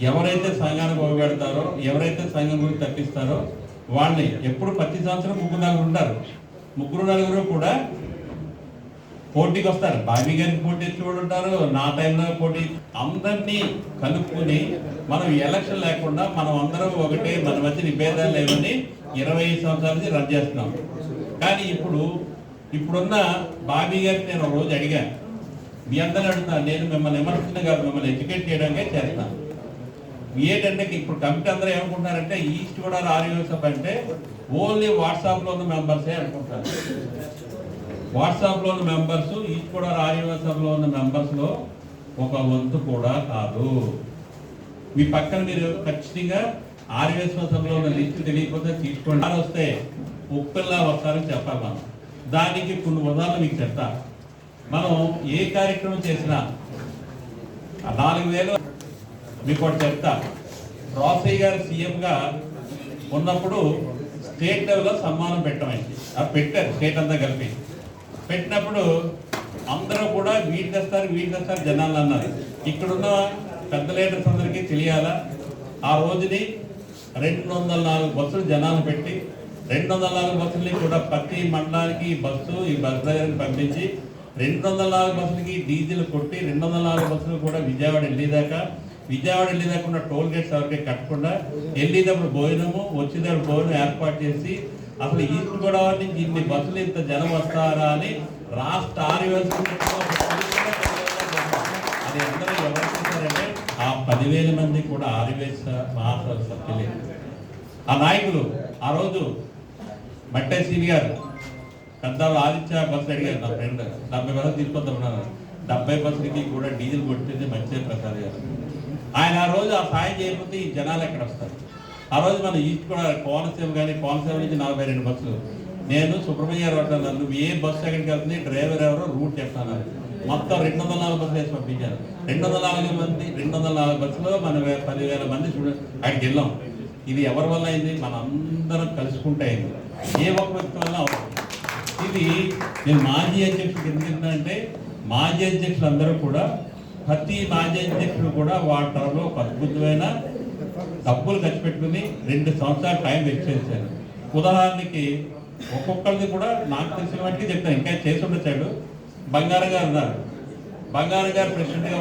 ఎవరైతే సంఘానికి పోగబెడతారో ఎవరైతే సంఘం గురించి తప్పిస్తారో వాళ్ళని ఎప్పుడు ప్రతి సంవత్సరం ముగ్గురు నలుగురు ఉంటారు. ముగ్గురు నలుగురు కూడా పోటీకి వస్తారు బాబీ గారికి పోటీ ఇచ్చి ఉంటారు. నా టైంలో పోటీ అందరినీ కలుపుకుని మనం ఎలక్షన్ లేకుండా మనం అందరం ఒకటే మన మధ్య నిభేదాలు లేవని ఇరవై ఐదు సంవత్సరాల నుంచి రద్దు చేస్తున్నాం. కానీ ఇప్పుడు ఇప్పుడున్న బాబీ గారికి నేను ఒక రోజు అడిగాను. మీ అందరిని అడుగుతాను. నేను మిమ్మల్ని విమర్శన కాదు మిమ్మల్ని ఎడ్యుకేట్ చేయడానికే చేస్తాను. ఏంటంటే ఇప్పుడు కమిటీ అందరూ ఏమనుకుంటున్నారంటే ఈస్ట్ కూడా సభ అంటే ఓన్లీ వాట్సాప్లో ఉన్న మెంబర్సే అనుకుంటారు వాట్సాప్లో ఉన్న మెంబర్స్ ఈస్ట్ కూడా సభలో ఉన్న మెంబర్స్లో ఒక వంతు కూడా కాదు. మీ పక్కన మీరు ఖచ్చితంగా ఆర్ఎస్ఎస్ఎంలో ఉన్న లిస్ట్ తెలియకపోతే తీసుకోండి. వారు వస్తే ఉప్పెల్లా వస్తారని చెప్పాలి మనం. దానికి కొన్ని ఉదాహరణలు మీకు చెప్తా మనం ఏ కార్యక్రమం చేసినా నాలుగు వేలు మీకు ఒకటి చెప్తా. రాసయ్య గారు సీఎంగా ఉన్నప్పుడు స్టేట్ లెవెల్లో సన్మానం పెట్టమైంది. అది పెట్టారు స్టేట్ అంతా కలిపి. పెట్టినప్పుడు అందరూ కూడా వీటి తెస్తారు వీటి తెస్తారు జనాలు అన్నారు. ఇక్కడున్న పెద్ద లీడర్స్ అందరికీ తెలియాలా? ఆ రోజుని రెండు వందల నాలుగు బస్సులు జనాలు పెట్టి రెండు వందల నాలుగు బస్సుల్ని కూడా ప్రతి మండలానికి బస్సు ఈ బస్ దగ్గరికి పంపించి రెండు వందల నాలుగు బస్సులకి డీజిల్ కొట్టి రెండు వందల నాలుగు బస్సులు కూడా విజయవాడ వెళ్ళేదాకా విజయవాడ వెళ్ళేదాకుండా టోల్ గేట్స్ ఎవరికే కట్టకుండా వెళ్ళేటప్పుడు భోజనము వచ్చేటప్పుడు భోజనం ఏర్పాటు చేసి అసలు ఈస్ట్ గోదావరి నుంచి ఇన్ని బస్సులు ఇంత జనం వస్తారా అని రాష్ట్ర ఆర్యవలసి అది అందరూ ఎవరు చేశారంటే ఆ పదివేల మంది కూడా ఆర్యవేశ మహాసభ సభ్యులే. ఆ నాయకులు ఆ రోజు మట్టేశ్వరి గారు పెద్దవాళ్ళు ఆదిత్య బస్సు అడిగారు నా ఫ్రెండ్ డెబ్బై బస్సులు తీసుకొద్దామన్నారు డెబ్బై బస్సులకి కూడా డీజిల్ కొట్టింది మంచి ప్రసాద్ గారు. ఆయన ఆ రోజు ఆ సాయం చేయకపోతే ఈ జనాలు ఎక్కడ వస్తారు? ఆ రోజు మనం ఈస్ట్ కూడా కోనసీమ కానీ కోనసీమ నుంచి నలభై రెండు బస్సులు. నేను సుబ్రహ్మణ్య గారు అంటున్నాను నువ్వు ఏ బస్సు ఎక్కడికి వెళ్తుంది? డ్రైవర్ ఎవరో రూట్ చెప్తాను మొత్తం రెండు వందల నాలుగు బస్సులు వేసి పంపించారు. రెండు వందల నాలుగు మంది రెండు వందల నాలుగు బస్సులో మన పదివేల మంది చూడ అక్కడికి వెళ్ళాం. ఇది ఎవరి వల్ల అయింది? మన అందరం కలుసుకుంటే అయింది. ఏ ఒక్క వ్యక్తి వల్ల ఇది నేను మాజీ అధ్యక్షుడు ఎందుకంటే మాజీ అధ్యక్షులు అందరూ కూడా ప్రతి మాజీ అధ్యక్షుడు కూడా వాళ్ళ ఒక అద్భుతమైన డబ్బులు ఖర్చు పెట్టుకుని రెండు సంవత్సరాలు టైం వెస్ట్ చేశారు ఉదాహరణకి ఒక్కొక్కరిది కూడా నాకు తెలిసిన వాటికి చెప్తాను. ఇంకా చేసి ఉండొచ్చాడు బంగారు గారు ఉన్నారు. బంగారు గారు ప్రెసిడెంట్గా